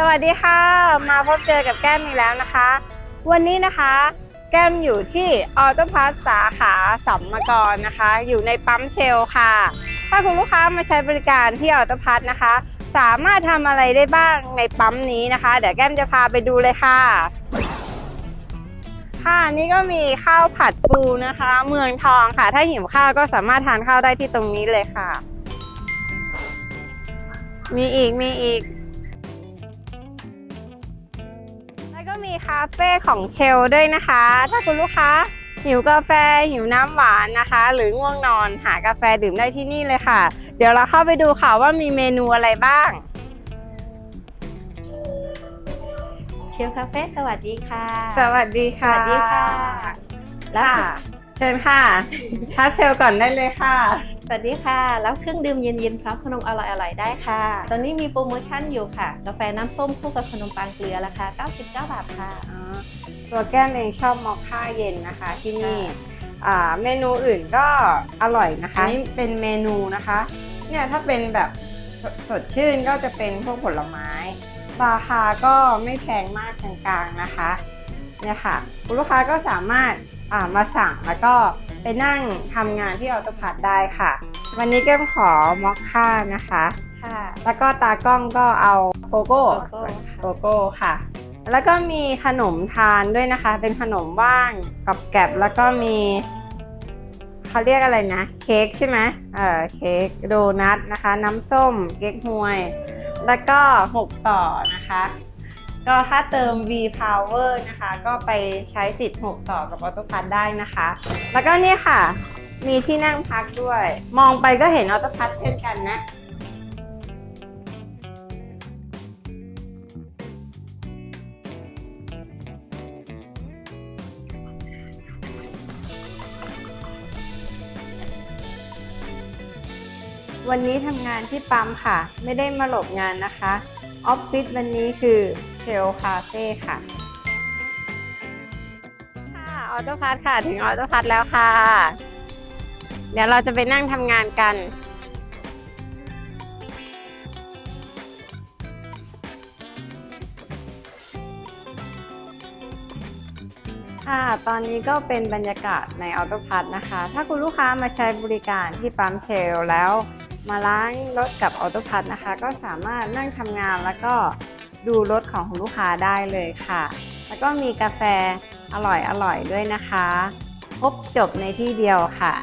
สวัสดีค่ะ มาพบเจอกับแก้มอีกแล้วนะคะ วันนี้นะคะแก้มอยู่ที่ออโตพาร์สาขาสัมมกรนะคะ อยู่ในปั๊มเชลค่ะ ถ้าคุณลูกค้ามาใช้บริการที่ออโตพาร์นะคะ สามารถทำอะไรได้บ้างในปั๊มนี้นะคะ เดี๋ยวแก้มจะพาไปดูเลยค่ะ ค่ะนี่ก็มีข้าวผัดปูนะคะ เมืองทองค่ะ ถ้าหิวข้าวก็สามารถทานข้าวได้ที่ตรงนี้เลยค่ะ มีอีกมีอีก มีคาเฟ่ของเชลด้วยนะคะ ถ้าคุณลูกค้าหิวกาแฟหิวน้ำหวานนะคะ หรือง่วงนอนหากาแฟดื่มได้ที่นี่เลยค่ะ เดี๋ยวเราเข้าไปดูค่ะว่ามีเมนูอะไรบ้าง เชลคาเฟ่สวัสดีค่ะ สวัสดีสค่ะวัสดีค่ะ แล้วค่ะเชิญค่ะทัสเซลก่อนได้เลยค่ะ สวัสดีค่ะแล้วเครื่องดื่มเย็นๆพร้อมขนมอร่อยๆได้ค่ะ ตอนนี้มีโปรโมชั่นอยู่ค่ะ กาแฟน้ำส้มคู่กับขนมปังเกลือราคา 99 บาทค่ะอ๋อตัวแก้มเองชอบมอคค่าเย็นนะคะที่นี่อ่าเมนูอื่นก็อร่อยนะคะนี่เป็นเมนูนะคะเนี่ยถ้าเป็นแบบสสดชื่นก็จะเป็นพวกผลไม้ ราคาก็ไม่แพงมากกลางๆนะคะเนี่ยค่ะคุณลูกค้าก็สามารถอ่ามาสั่งแล้วก็ ไปนั่งทำงานที่ออโตพัดได้ค่ะ วันนี้แก้มขอมอคค่านะคะ ค่ะ แล้วก็ตากล้องก็เอาโกโก้โกโก้ค่ะโกโก้ค่ะ แล้วก็มีขนมทานด้วยนะคะ เป็นขนมว่างกับแกบแล้วก็มีเขาเรียกอะไรนะ เค้กใช่ไหมเออเค้กโดนัทนะคะ น้ำส้มเก๊กฮวย แล้วก็6ต่อนะคะ ก็ถ้าเติม V Power นะคะ ก็ไปใช้สิทธิ์ 6 ต่อกับออโตพัทได้นะคะ แล้วก็เนี่ยค่ะ มีที่นั่งพักด้วย มองไปก็เห็นออโตพัทเช่นกันนะ วันนี้ทำงานที่ปั๊มค่ะ ไม่ได้มาหลบงานนะคะ ออฟฟิศวันนี้คือเชลคาเฟ่ค่ะค่ะออโตพัทค่ะถึงออโตพัทแล้วค่ะ เดี๋ยวเราจะไปนั่งทำงานกันค่ะ ตอนนี้ก็เป็นบรรยากาศในออโตพัทนะคะ ถ้าคุณลูกค้ามาใช้บริการที่ปั๊มเชลแล้ว มาล้างรถกับออโต้พัทนะคะ ก็สามารถนั่งทำงานแล้วก็ดูรถของของลูกค้าได้เลยค่ะ แล้วก็มีกาแฟอร่อยๆด้วยนะคะ ครบจบในที่เดียวค่ะ